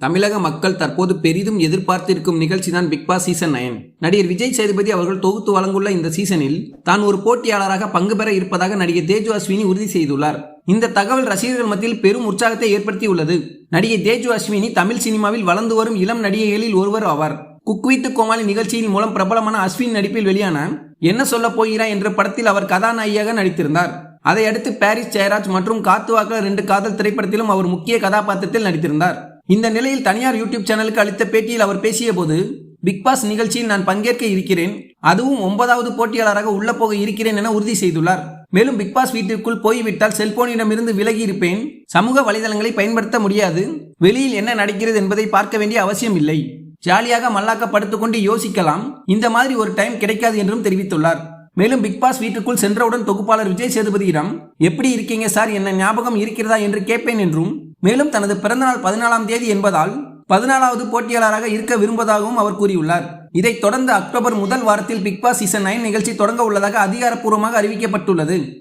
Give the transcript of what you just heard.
தமிழக மக்கள் தற்போது பெரிதும் எதிர்பார்த்திருக்கும் நிகழ்ச்சி தான் பிக்பாஸ் சீசன் நயன் நடிகர் விஜய் சேதுபதி அவர்கள் தொகுத்து வழங்குள்ள இந்த சீசனில் தான் ஒரு போட்டியாளராக பங்கு பெற இருப்பதாக நடிகை தேஜு அஸ்வினி உறுதி செய்துள்ளார். இந்த தகவல் ரசிகர்கள் மத்தியில் பெரும் உற்சாகத்தை ஏற்படுத்தியுள்ளது. நடிகை தேஜு அஸ்வினி தமிழ் சினிமாவில் வளர்ந்து வரும் இளம் நடிகைகளில் ஒருவர் ஆவார். குக்வித்து கோமாளி நிகழ்ச்சியின் மூலம் பிரபலமான அஸ்வின் நடிப்பில் வெளியான என்ன சொல்ல போகிறா என்ற படத்தில் அவர் கதாநாயகியாக நடித்திருந்தார். அதையடுத்து பாரிஸ் ஜெயராஜ் மற்றும் காத்துவாக்க ரெண்டு காதல் திரைப்படத்திலும் அவர் முக்கிய கதாபாத்திரத்தில் நடித்திருந்தார். இந்த நிலையில் தனியார் யூடியூப் சேனலுக்கு அளித்த பேட்டியில் அவர் பேசிய போது பிக் பாஸ் நிகழ்ச்சியில் நான் பங்கேற்க இருக்கிறேன். அதுவும் ஒன்பதாவது போட்டியாளராக உள்ள போக இருக்கிறேன் என உறுதி செய்துள்ளார். மேலும் பிக் பாஸ் வீட்டிற்குள் போய்விட்டால் செல்போனிடமிருந்து விலகி இருப்பேன் சமூக வலைதளங்களை பயன்படுத்த முடியாது. வெளியில் என்ன நடக்கிறது என்பதை பார்க்க வேண்டிய அவசியம் இல்லை. ஜாலியாக மல்லாக்க படுத்துக்கொண்டு யோசிக்கலாம். இந்த மாதிரி ஒரு டைம் கிடைக்காது என்றும் தெரிவித்துள்ளார். மேலும் பிக் பாஸ் வீட்டுக்குள் சென்றவுடன் தொகுப்பாளர் விஜய் சேதுபதியிடம் எப்படி இருக்கீங்க சார்? என்ன ஞாபகம் இருக்கிறதா? என்று கேட்பேன் என்றும் மேலும் தனது பிறந்தநாள் பதினாலாம் தேதி என்பதால் பதினாலாவது போட்டியாளராக இருக்க விரும்புவதாகவும் அவர் கூறியுள்ளார். இதைத் தொடர்ந்து அக்டோபர் முதல் வாரத்தில் பிக் பாஸ் சீசன் நைன் நிகழ்ச்சி தொடங்க உள்ளதாக அதிகாரப்பூர்வமாக அறிவிக்கப்பட்டுள்ளது.